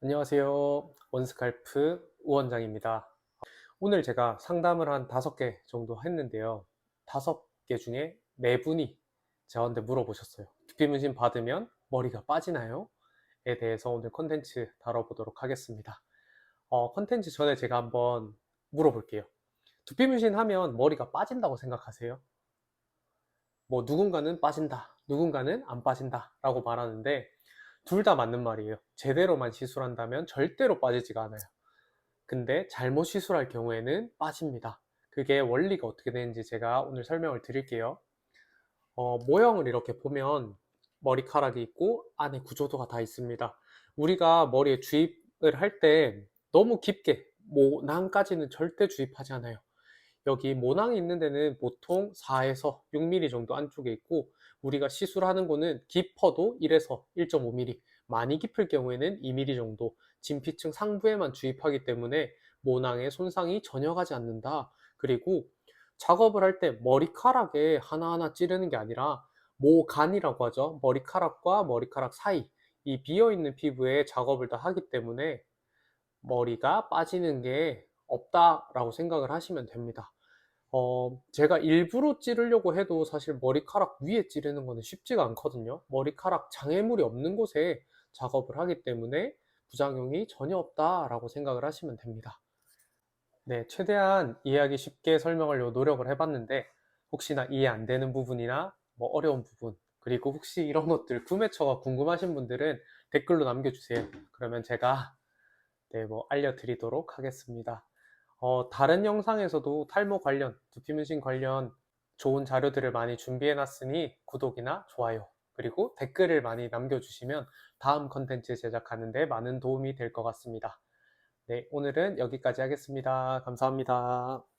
안녕하세요. 원스칼프 우원장입니다. 오늘 제가 상담을 한 다섯 개 정도 했는데요. 다섯 개 중에 네 분이 저한테 물어보셨어요. 두피문신 받으면 머리가 빠지나요? 에 대해서 오늘 컨텐츠 다뤄보도록 하겠습니다. 어, 컨텐츠 전에 제가 한번 물어볼게요. 두피문신 하면 머리가 빠진다고 생각하세요? 뭐 누군가는 빠진다, 누군가는 안 빠진다 라고 말하는데 둘 다 맞는 말이에요. 제대로만 시술한다면 절대로 빠지지가 않아요. 근데 잘못 시술할 경우에는 빠집니다. 그게 원리가 어떻게 되는지 제가 오늘 설명을 드릴게요. 어, 모형을 이렇게 보면 머리카락이 있고 안에 구조도가 다 있습니다. 우리가 머리에 주입을 할 때 너무 깊게 모낭까지는 절대 주입하지 않아요. 여기 모낭이 있는 데는 보통 4에서 6mm 정도 안쪽에 있고 우리가 시술하는 거는 깊어도 1에서 1.5mm 많이 깊을 경우에는 2mm 정도 진피층 상부에만 주입하기 때문에 모낭에 손상이 전혀 가지 않는다. 그리고 작업을 할 때 머리카락에 하나하나 찌르는 게 아니라 모간이라고 하죠. 머리카락과 머리카락 사이 이 비어있는 피부에 작업을 다 하기 때문에 머리가 빠지는 게 없다라고 생각을 하시면 됩니다. 어, 제가 일부러 찌르려고 해도 사실 머리카락 위에 찌르는 거는 쉽지가 않거든요. 머리카락 장애물이 없는 곳에 작업을 하기 때문에 부작용이 전혀 없다라고 생각을 하시면 됩니다. 네, 최대한 이해하기 쉽게 설명하려고 노력을 해봤는데 혹시나 이해 안 되는 부분이나 뭐 어려운 부분 그리고 혹시 이런 것들 구매처가 궁금하신 분들은 댓글로 남겨주세요. 그러면 제가 네, 뭐 알려드리도록 하겠습니다. 어, 다른 영상에서도 탈모 관련, 두피 문신 관련 좋은 자료들을 많이 준비해 놨으니 구독이나 좋아요, 그리고 댓글을 많이 남겨주시면 다음 컨텐츠 제작하는데 많은 도움이 될 것 같습니다. 네, 오늘은 여기까지 하겠습니다. 감사합니다.